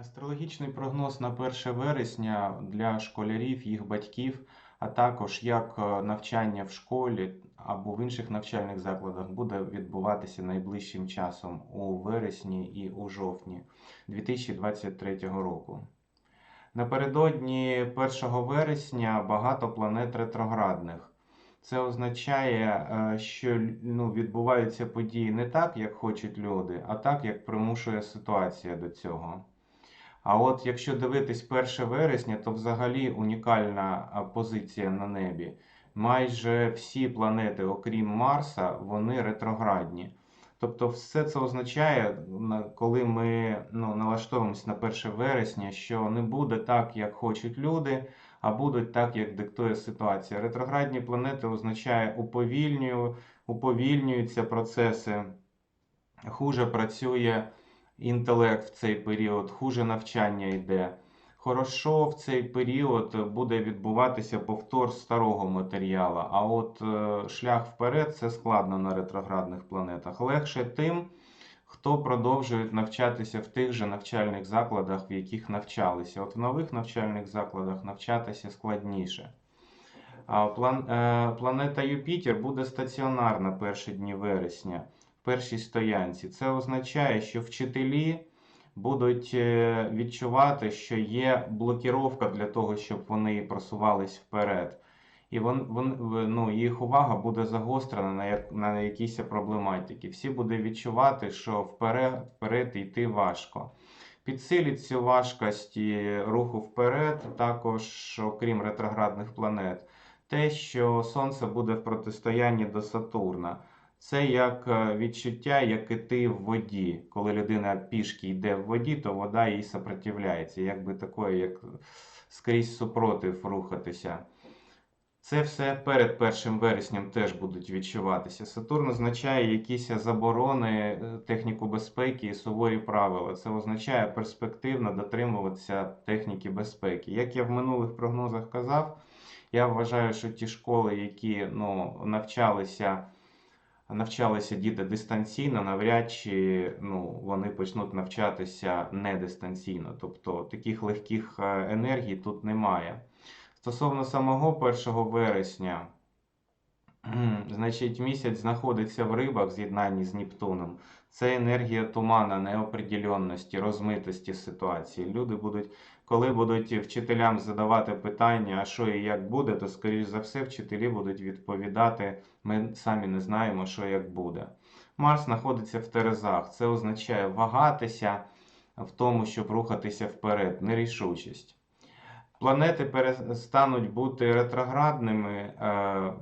Астрологічний прогноз на 1 вересня для школярів, їх батьків, а також як е, навчання в школі або в інших навчальних закладах буде відбуватися найближчим часом у вересні і у жовтні 2023 року. Напередодні 1 вересня багато планет ретроградних. Це означає, е, що ну, відбуваються події не так, як хочуть люди, а так, як примушує ситуація до цього. А от якщо дивитись 1 вересня, то взагалі унікальна позиція на небі. Майже всі планети, окрім Марса, вони ретроградні. Тобто, все це означає, коли ми ну, налаштовуємося на 1 вересня, що не буде так, як хочуть люди, а будуть так, як диктує ситуація. Ретроградні планети означає уповільнюю, уповільнюються процеси, хуже працює інтелект в цей період, хуже навчання йде. Хорошо в цей період буде відбуватися повтор старого матеріалу, а от е, шлях вперед це складно на ретроградних планетах. Легше тим, хто продовжує навчатися в тих же навчальних закладах, в яких навчалися. От в нових навчальних закладах навчатися складніше. Е, планета Юпітер буде стаціонарна перші дні вересня, першій стоянці. Це означає, що вчителі будуть е, відчувати, що є блокіровка для того, щоб вони просувались вперед. І вон, вон, ну, їх увага буде загострена на, як, на якісь проблематики. Всі будуть відчувати, що вперед, вперед йти важко. Підсилить цю важкость і руху вперед, також, окрім ретроградних планет, те, що Сонце буде в протистоянні до Сатурна. Це як е, відчуття, як іти в воді. Коли людина пішки йде в воді, то вода їй сопротивляється, якби такое, як скрізь супротив рухатися. Це все перед 1 вереснем теж будуть відчуватися. Сатурн означає якісь заборони, е, техніку безпеки і суворі правила. Це означає перспективно дотримуватися техніки безпеки. Як я в минулих прогнозах казав, я вважаю, що ті школи, які ну, навчалися, навчалися діти дистанційно, навряд чи ну, вони почнуть навчатися не дистанційно. Тобто таких легких е, енергій тут немає. Стосовно самого 1 вересня, значить, місяць знаходиться в рибах в з'єднанні з Нептуном. Це енергія тумана, неопределенності, розмитості ситуації. Люди будуть, коли будуть вчителям задавати питання, а що і як буде, то, скоріш за все, вчителі будуть відповідати, ми самі не знаємо, що як буде. Марс знаходиться в Терезах. Це означає вагатися в тому, щоб рухатися вперед, нерішучість. Планети перестануть бути ретроградними. е,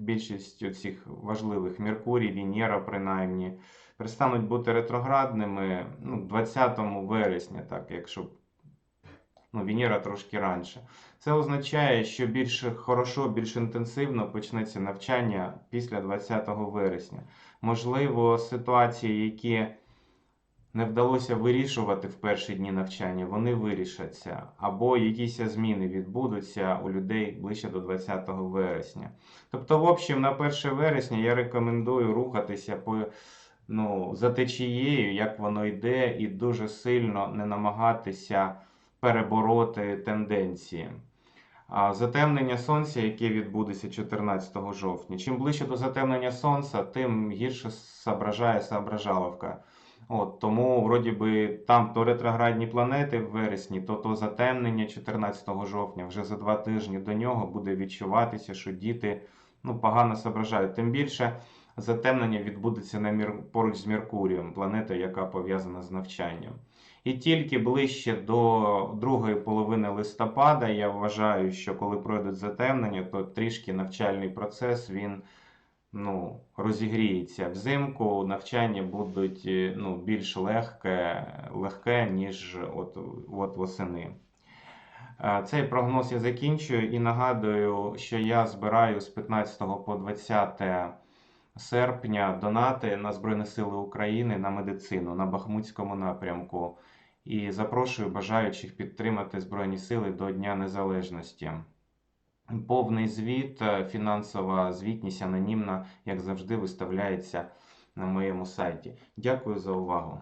Більшість цих важливих Меркурій, Венера, принаймні, перестануть бути ретроградними ну, 20 вересня, так, якщо ну, Венера трошки раніше. Це означає, що більш хорошо, більш інтенсивно почнеться навчання після 20 вересня. Можливо, ситуації, які не вдалося вирішувати в перші дні навчання, вони вирішаться. Або якісь зміни відбудуться у людей ближче до 20 вересня. Тобто, в общем, на 1 вересня я рекомендую рухатися по, ну, за течією, як воно йде, і дуже сильно не намагатися перебороти тенденції. Затемнення сонця, яке відбудеться 14 жовтня. Чим ближче до затемнення сонця, тим гірше соображає соображаловка. От, тому, вроді би, там то ретроградні планети в вересні, то то затемнення 14 жовтня. Вже за два тижні до нього буде відчуватися, що діти ну, погано соображають. Тим більше затемнення відбудеться на мір... поруч з Меркурієм, планетою, яка пов'язана з навчанням. І тільки ближче до другої половини листопада я вважаю, що коли пройдуть затемнення, то трішки навчальний процес він ну, розігріється. Взимку навчання будуть е, ну, більш легке, легке ніж от, от восени. Е, Цей прогноз я закінчую і нагадую, що я збираю з 15 по 20 серпня донати на Збройні Сили України на медицину на Бахмутському напрямку. І запрошую бажаючих підтримати Збройні Сили до Дня Незалежності. Повний звіт, е, фінансова звітність анонімна, як завжди, виставляється на моєму сайті. Дякую за увагу.